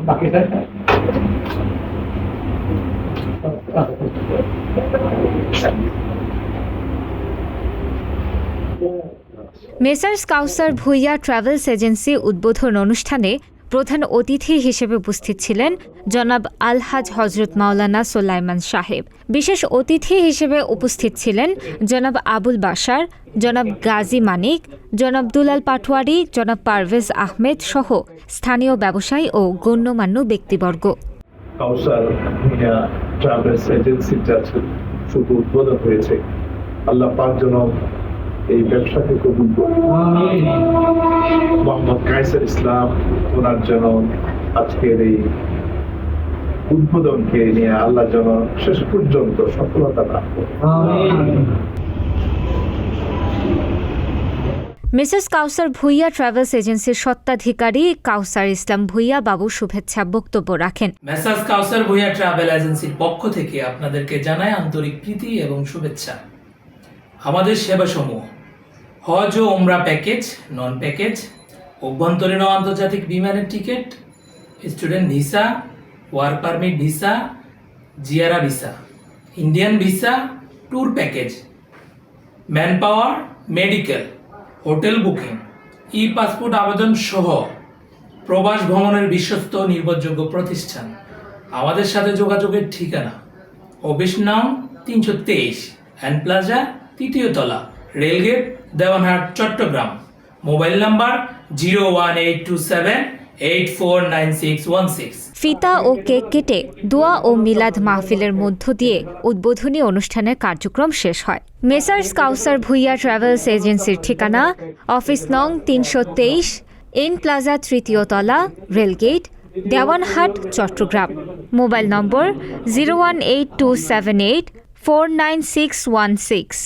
বাকিটা messrs Kawsar Bhuiyan travels agency উদ্বোধন অনুষ্ঠানে প্রধান অতিথি হিসেবে উপস্থিত ছিলেন জনাব আলহাজ হজরত মাওলানা সোলাইমান সাহেব। বিশেষ অতিথি হিসেবে উপস্থিত ছিলেন জনাব আবুল বাশার, জনাব গাজী মানিক, জনাব দুলাল পাটোয়ারি, জনাব পারভেজ আহমেদ সহ স্থানীয় ব্যবসায়ী ও গণ্যমান্য ব্যক্তিবর্গ। কাউসার ট্রাভেলস এজেন্সির যা শু- শুভ উদ্বোধন হয়েছে। আল্লাহ পাক এই ব্যবসাকে কবুল করে মোহাম্মদ কায়সার ইসলাম ওনার যেন আজকের এই উদ্বোধনকে নিয়ে আল্লাহ যেন শেষ পর্যন্ত সফলতা দান করে মিসেস কাউসার ভুইয়া ট্রাভেলস এজেন্সির সত্ত্বাধিকারী কাউসার ইসলাম ভুইয়া বাবু শুভেচ্ছা বক্তব্য রাখেন। মেসার্স কাউসার ভুইয়া ট্রাভেল এজেন্সির পক্ষ থেকে আপনাদেরকে জানায় আন্তরিক প্রীতি এবং শুভেচ্ছা। আমাদের সেবাসমূহ হজ ও ওমরা প্যাকেজ নন প্যাকেজ অভ্যন্তরীণ ও আন্তর্জাতিক বিমানের ticket student visa work permit visa Jiara visa Indian visa tour package man power medical hotel booking e passport আবেদন সহ প্রবাস ভ্রমণের বিশ্বস্ত নির্ভরযোগ্য প্রতিষ্ঠান। আমাদের সাথে যোগাযোগের ঠিকানা অফিস নাম তিনশো তেইশ হ্যান্ড প্লাজা তৃতীয় তলা। Rail gate, Dewanhat, Chattogram. Mobile number zero one eight two seven eight four nine six one six. ফিতা ও কেক কেটে দোয়া ও মিলাদ মাহফিলের মধ্য দিয়ে উদ্বোধনী অনুষ্ঠানের কার্যক্রম শেষ হয়। মেসার্স কাউসার ভুইয়া ট্রাভেলস এজেন্সির ঠিকানা, অফিস নং তিনশো তেইশ, এন প্লাজা তৃতীয় তলা, rail gate, Dewanhat, Chattogram. Mobile number zero one eight two seven eight four nine six one six.